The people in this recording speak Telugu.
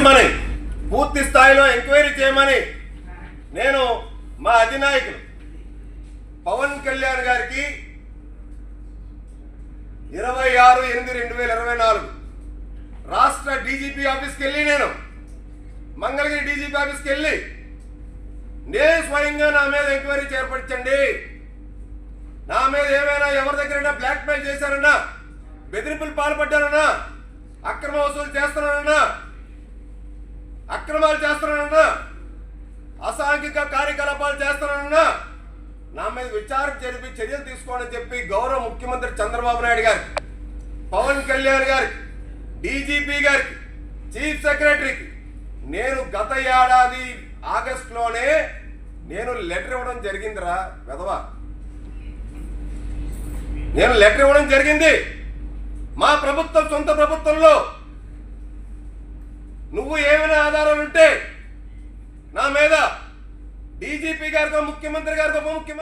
విచారించమని పూర్తి స్థాయిలో ఎంక్వైరీ చేయమని నేను మా అధినాయకులు పవన్ కళ్యాణ్ గారికి ఇరవై ఆరు ఎనిమిది రెండు వేల ఇరవై నాలుగు రాష్ట్ర డీజీపీ ఆఫీస్కి వెళ్ళి నేను మంగళగిరి డీజీపీ ఆఫీస్కి వెళ్ళి నేను స్వయంగా నా మీద ఎంక్వైరీ చేపట్టండి నా మీద ఏమైనా ఎవరి దగ్గరైనా బ్లాక్మెయిల్ చేశారన్నా బెదిరింపులు పాల్పడ్డారన్నా అక్రమ వసూలు చేస్తున్నారన్నా అక్రమాలు చేస్తున్నానన్నా అసాంఘిక కార్యకలాపాలు చేస్తున్నానన్నా నా మీద విచారణ జరిపి చర్యలు తీసుకోవాలని చెప్పి గౌరవ ముఖ్యమంత్రి చంద్రబాబు నాయుడు గారికి పవన్ కళ్యాణ్ గారికి డీజీపీ గారికి చీఫ్ సెక్రటరీకి నేను గత ఏడాది ఆగస్టులోనే నేను లెటర్ ఇవ్వడం జరిగిందిరా వెధవా. నేను లెటర్ ఇవ్వడం జరిగింది. మా ప్రభుత్వం సొంత ప్రభుత్వంలో నువ్వు ఏమైనా ఆధారాలు ఉంటే నా మీద డీజీపీ గారితో ముఖ్యమంత్రి గారితో ఉప ముఖ్యమంత్రి